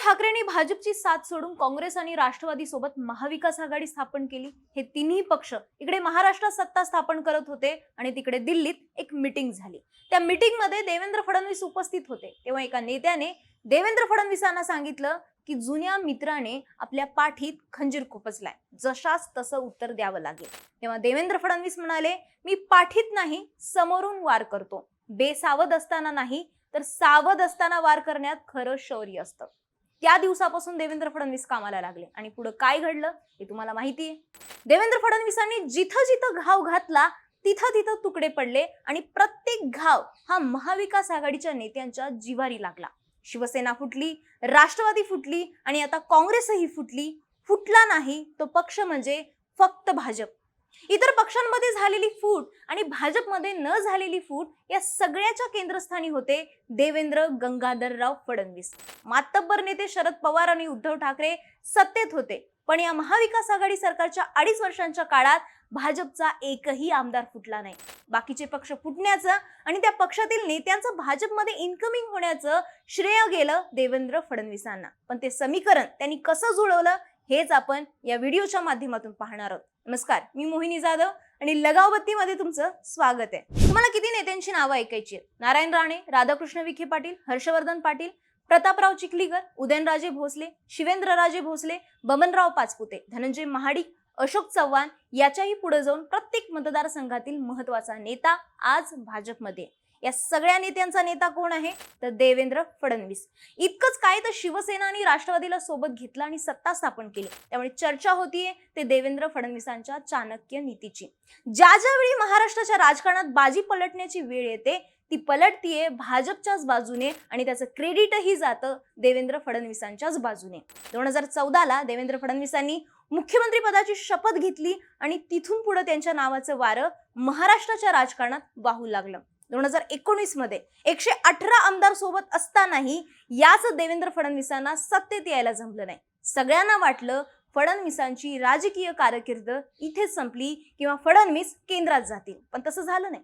ठाकरेंनी भाजपची साथ सोडून काँग्रेस आणि राष्ट्रवादी सोबत महाविकास आघाडी स्थापन केली. हे तिन्ही पक्ष इकडे महाराष्ट्रात सत्ता स्थापन करत होते आणि तिकडे दिल्लीत एक मिटिंग झाली. त्या मिटिंगमध्ये देवेंद्र फडणवीस उपस्थित होते. तेव्हा एका नेत्याने देवेंद्र फडणवीसांना सांगितलं की जुन्या मित्राने आपल्या पाठीत खंजीर खुपसलाय. जशाच तसं उत्तर द्यावं लागेल. तेव्हा देवेंद्र फडणवीस म्हणाले मी पाठीत नाही समोरून वार करतो. बेसावध असताना नाही तर सावध असताना वार करण्यात खरं शौर्य असतं. त्या दिवसापासून देवेंद्र फडणवीस कामाला लागले. आणि पुढे काय घडलं हे तुम्हाला माहिती आहे देवेंद्र फडणवीसांनी जिथं जिथं घाव घातला तिथं तिथं तुकडे पडले आणि प्रत्येक घाव हा महाविकास आघाडीच्या नेत्यांच्या जिवारी लागला. शिवसेना फुटली राष्ट्रवादी फुटली आणि आता काँग्रेसही फुटली. फुटला नाही तो पक्ष म्हणजे फक्त भाजप. इतर पक्षांमध्ये झालेली फूट आणि भाजपमध्ये न झालेली फूट या सगळ्याच्या केंद्रस्थानी होते देवेंद्र गंगाधरराव फडणवीस. मातब्बर नेते शरद पवार आणि उद्धव ठाकरे सत्तेत होते. पण या महाविकास आघाडी सरकारच्या अडीच वर्षांच्या काळात भाजपचा एकही आमदार फुटला नाही. बाकीचे पक्ष फुटण्याचं आणि त्या पक्षातील नेत्यांचं भाजपमध्ये इन्कमिंग होण्याचं श्रेय गेलं देवेंद्र फडणवीसांना. पण ते समीकरण त्यांनी कसं जुळवलं? हेच आपण या व्हिडिओच्या माध्यमातून पाहणार आहोत. नमस्कार मी मोहिनी जाधव आणि लगावबत्तीमध्ये तुमचं स्वागत आहे. तुम्हाला किती नेत्यांची नावं ऐकायची आहेत? नारायण राणे राधाकृष्ण विखे पाटील हर्षवर्धन पाटील प्रतापराव चिखलीकर उदयनराजे भोसले शिवेंद्रराजे भोसले बमनराव पाचपुते धनंजय महाडिक अशोक चव्हाण याच्याही पुढे जाऊन प्रत्येक मतदारसंघातील महत्त्वाचा नेता आज भाजपमध्ये या सगळ्या नेत्यांचा नेता कोण आहे? तर देवेंद्र फडणवीस. इतकंच काय तर शिवसेना आणि राष्ट्रवादीला सोबत घेतलं आणि सत्ता स्थापन केली. त्यामुळे चर्चा होतीये ते देवेंद्र फडणवीसांच्या चाणक्य नीतीची. ज्या ज्यावेळी महाराष्ट्राच्या राजकारणात बाजी पलटण्याची वेळ येते ती पलटतीये भाजपच्याच बाजूने आणि त्याचं क्रेडिटही जातं देवेंद्र फडणवीसांच्याच बाजूने. दोन हजार चौदाला देवेंद्र फडणवीसांनी मुख्यमंत्री पदाची शपथ घेतली आणि तिथून पुढे त्यांच्या नावाचं वारं महाराष्ट्राच्या राजकारणात वाहू लागलं. दोन हजार एकोणीसमध्ये एकशे अठरा आमदार सोबत असतानाही याच देवेंद्र फडणवीसांना सत्तेत यायला जमलं नाही. सगळ्यांना वाटलं फडणवीसांची राजकीय कारकीर्द इथेच संपली किंवा फडणवीस केंद्रात जातील. पण तसं झालं नाही.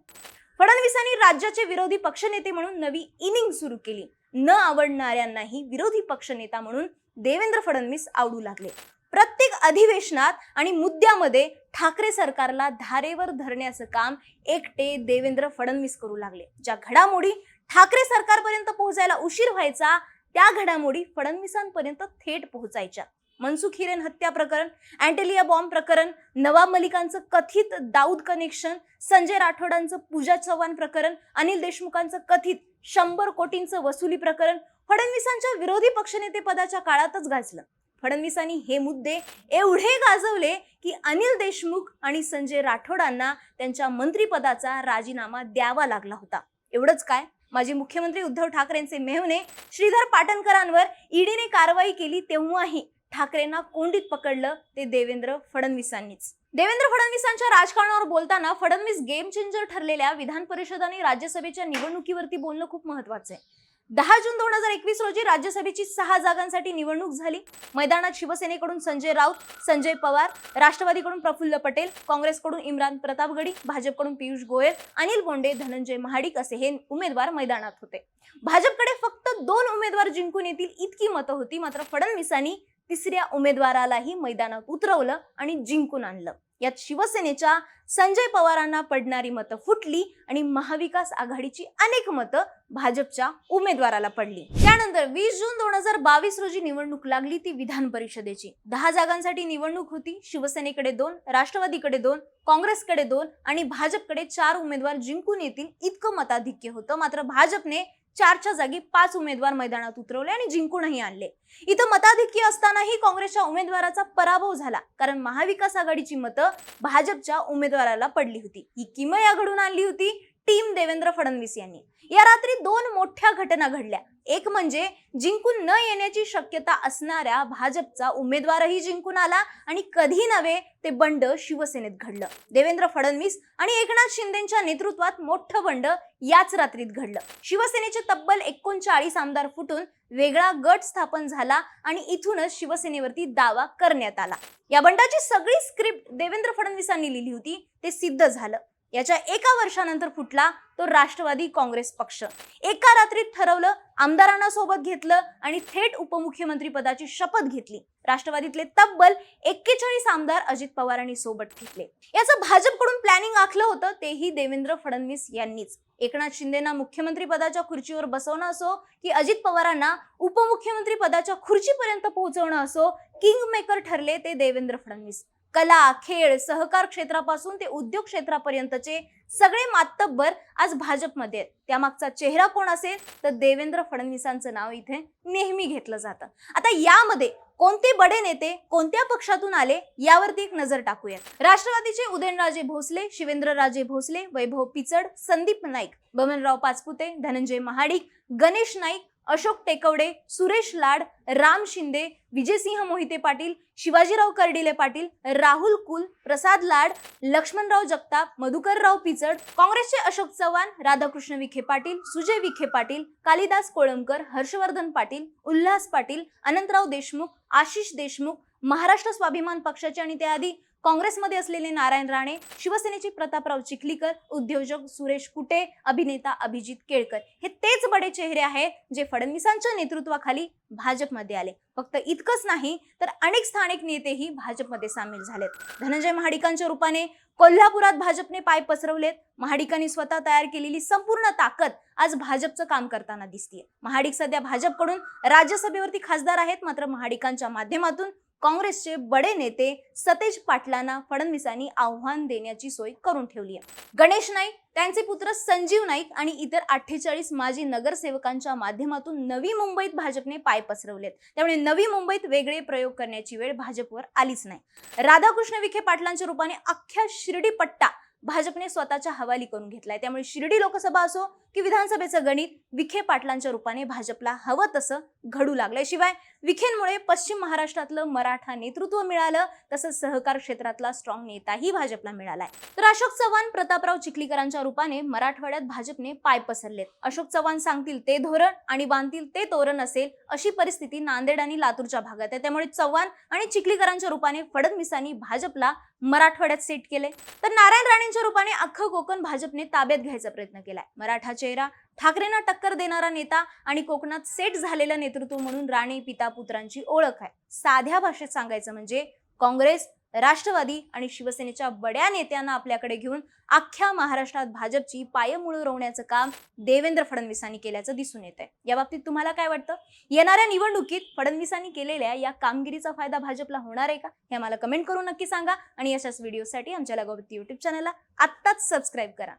फडणवीसांनी राज्याचे विरोधी पक्षनेते म्हणून नवी इनिंग सुरू केली. न आवडणाऱ्यांनाही विरोधी पक्षनेता म्हणून देवेंद्र फडणवीस आवडू लागले. प्रत्येक अधिवेशनात आणि मुद्द्यामध्ये ठाकरे सरकारला धारेवर धरण्याचं काम एकटे देवेंद्र फडणवीस करू लागले. ज्या घडामोडी ठाकरे सरकारपर्यंत पोहोचायला उशीर व्हायचा त्या घडामोडी फडणवीसांपर्यंत थेट पोहोचायच्या. मनसुख हिरेन हत्या प्रकरण अँटेलिया बॉम्ब प्रकरण नवाब मलिकांचं कथित दाऊद कनेक्शन संजय राठोडांचं पूजा चव्हाण प्रकरण अनिल देशमुखांचं कथित शंभर कोटींचं वसुली प्रकरण फडणवीसांच्या विरोधी पक्षनेते पदाच्या काळातच गाजलं. फडणवीसांनी हे मुद्दे एवढे गाजवले की अनिल देशमुख आणि संजय राठोडांना त्यांच्या मंत्रिपदाचा राजीनामा द्यावा लागला होता. एवढंच काय? माजी मुख्यमंत्री उद्धव ठाकरेंचे मेहने श्रीधर पाटणकरांवर ईडीने कारवाई केली तेव्हाही ठाकरेंना कोंडीत पकडलं ते देवेंद्र फडणवीसांनीच. देवेंद्र फडणवीसांच्या राजकारणावर बोलताना फडणवीस गेम चेंजर ठरलेल्या विधान परिषद आणि राज्यसभेच्या निवडणुकीवरती बोलणं खूप महत्वाचं आहे. दहा जून दोन हजार एकवीस रोजी राज्यसभेची सहा जागांसाठी निवडणूक झाली. मैदानात शिवसेनेकडून संजय राऊत संजय पवार राष्ट्रवादीकडून प्रफुल्ल पटेल काँग्रेसकडून इम्रान प्रतापगडी भाजपकडून पियुष गोयल अनिल बोंडे धनंजय महाडिक असे हे उमेदवार मैदानात होते. भाजपकडे फक्त दोन उमेदवार जिंकून येतील इतकी मतं होती मात्र फडणवीसांनी तिसऱ्या उमेदवारालाही मैदानात उतरवलं आणि जिंकून आणलं. यात शिवसेनेच्या संजय पवारांना पडणारी मतं फुटली आणि महाविकास आघाडीची अनेक मतं भाजपच्या उमेदवाराला पडली. त्यानंतर वीस जून दोन हजार बावीस रोजी निवडणूक लागली ती विधान परिषदेची. दहा जागांसाठी निवडणूक होती. शिवसेनेकडे दोन राष्ट्रवादीकडे दोन काँग्रेसकडे दोन आणि भाजपकडे चार उमेदवार जिंकून येतील इतकं मताधिक्य होतं. मात्र भाजपने चारच्या जागी पाच उमेदवार मैदानात उतरवले आणि जिंकूनही आणले. इथं मताधिक्य असतानाही काँग्रेसच्या उमेदवाराचा पराभव झाला. कारण महाविकास आघाडीची मतं भाजपच्या उमेदवाराला पडली होती. ही किमया घडून आणली होती. टीम देवेंद्र फडणवीस यांनी. या रात्री दोन मोठ्या घटना घडल्या. एक म्हणजे जिंकून न येण्याची शक्यता असणाऱ्या भाजपचा उमेदवारही जिंकून आला आणि कधी नव्हे ते बंड शिवसेनेत घडलं. देवेंद्र फडणवीस आणि एकनाथ शिंदेच्या नेतृत्वात मोठं बंड याच रात्रीत घडलं. शिवसेनेचे तब्बल एकोणचाळीस आमदार फुटून वेगळा गट स्थापन झाला आणि इथूनच शिवसेनेवरती दावा करण्यात आला. या बंडाची सगळी स्क्रिप्ट देवेंद्र फडणवीसांनी लिहिली होती. ते सिद्ध झालं. याच्या एका वर्षानंतर फुटला तो राष्ट्रवादी काँग्रेस पक्ष. एका रात्रीत ठरवलं आमदारांना सोबत घेतलं आणि थेट उपमुख्यमंत्री पदाची शपथ घेतली. राष्ट्रवादीतले तब्बल एक्केचाळीस आमदार अजित पवारांनी सोबत घेतले. याचं भाजपकडून प्लॅनिंग आखलं होतं तेही देवेंद्र फडणवीस यांनीच. एकनाथ शिंदेना मुख्यमंत्री पदाच्या खुर्चीवर बसवणं असो की अजित पवारांना उपमुख्यमंत्री पदाच्या खुर्चीपर्यंत पोहोचवणं असो किंग मेकर ठरले ते देवेंद्र फडणवीस. कला खेळ सहकार क्षेत्रापासून ते उद्योग क्षेत्रापर्यंतचे सगळे मातब्बर आज भाजपमध्ये आहेत. त्यामागचा चेहरा कोण असेल तर देवेंद्र फडणवीसांचं नाव इथे नेहमी घेतलं जातं. आता यामध्ये कोणते बडे नेते कोणत्या पक्षातून आले यावरती एक नजर टाकूयात. राष्ट्रवादीचे उदयनराजे भोसले शिवेंद्रराजे भोसले वैभव पिचड संदीप नाईक बमनराव पाचपुते धनंजय महाडिक गणेश नाईक अशोक टेकवडे सुरेश लाड राम शिंदे विजयसिंह मोहिते पाटील शिवाजीराव कर्डिले पाटील राहुल कुल प्रसाद लाड लक्ष्मणराव जगताप मधुकरराव पिचड काँग्रेसचे अशोक चव्हाण राधाकृष्ण विखे पाटील सुजय विखे पाटील कालिदास कोळंबकर हर्षवर्धन पाटील उल्हास पाटील अनंतराव देशमुख आशिष देशमुख महाराष्ट्र स्वाभिमान पक्षाचे आणि त्याआधी काँग्रेसमध्ये असलेले नारायण राणे शिवसेनेचे प्रतापराव चिखलीकर उद्योजक सुरेश कुटे अभिनेता अभिजित केळकर हे तेच बडे चेहरे आहे जे फडणवीसांच्या नेतृत्वाखाली भाजपमध्ये आले. फक्त इतकंच नाही तर अनेक स्थानिक नेतेही भाजपमध्ये सामील झालेत. धनंजय महाडिकांच्या रूपाने कोल्हापुरात भाजपने पाय पसरवलेत. महाडिकांनी स्वतः तयार केलेली संपूर्ण ताकद आज भाजपचं काम करताना दिसतीये. महाडिक सध्या भाजपकडून राज्यसभेवरती खासदार आहेत मात्र महाडिकांच्या माध्यमातून काँग्रेसचे बडे नेते सतेज पाटलांना फडणवीसांनी आव्हान देण्याची सोय करून ठेवली आहे. गणेश नाईक त्यांचे पुत्र संजीव नाईक आणि इतर अठ्ठेचाळीस माजी नगरसेवकांच्या माध्यमातून नवी मुंबईत भाजपने पाय पसरवलेत. त्यामुळे नवी मुंबईत वेगळे प्रयोग करण्याची वेळ भाजपवर आलीच नाही. राधाकृष्ण विखे पाटलांच्या रूपाने अख्ख्या शिर्डी पट्टा भाजपने स्वतःच्या हवाली करून घेतलाय. त्यामुळे शिर्डी लोकसभा असो की विधानसभेचं गणित विखे पाटलांच्या रूपाने भाजपला हवं तसं घडू लागलंय. शिवाय विखेंमुळे पश्चिम महाराष्ट्रातलं मराठा नेतृत्व मिळालं तसंच सहकार क्षेत्रातला स्ट्रॉंग नेताही भाजपला मिळालाय. तर अशोक चव्हाण प्रतापराव चिखलीकरांच्या रूपाने मराठवाड्यात भाजपने पाय पसरलेत. अशोक चव्हाण सांगतील ते धोरण आणि बांधतील ते तोरण असेल अशी परिस्थिती नांदेड आणि लातूरच्या भागात आहे. त्यामुळे चव्हाण आणि चिखलीकरांच्या रूपाने फडणवीसांनी भाजपला मराठवाड्यात सेट केले तर नारायण राणेंच्या रूपाने अख्खं कोकण भाजपने ताब्यात घ्यायचा प्रयत्न केलाय. मराठा चेहरा ठाकरेंना टक्कर देणारा नेता आणि कोकणात सेट झालेलं नेतृत्व म्हणून राणे पिता पुत्रांची ओळख आहे. साध्या भाषेत सांगायचं म्हणजे काँग्रेस राष्ट्रवादी आणि शिवसेनेच्या बड्या नेत्यांना आपल्याकडे घेऊन अख्ख्या महाराष्ट्रात भाजपची पायमुळं रोवण्याचं काम देवेंद्र फडणवीसांनी केल्याचं दिसून येत आहे या बाबतीत तुम्हाला काय वाटतं? येणाऱ्या निवडणुकीत फडणवीसांनी केलेल्या या कामगिरीचा फायदा भाजपला होणार आहे का? हे आम्हाला कमेंट करून नक्की सांगा आणि अशाच व्हिडिओसाठी आमच्या लगोबती युट्यूब चॅनलला आत्ताच सबस्क्राईब करा.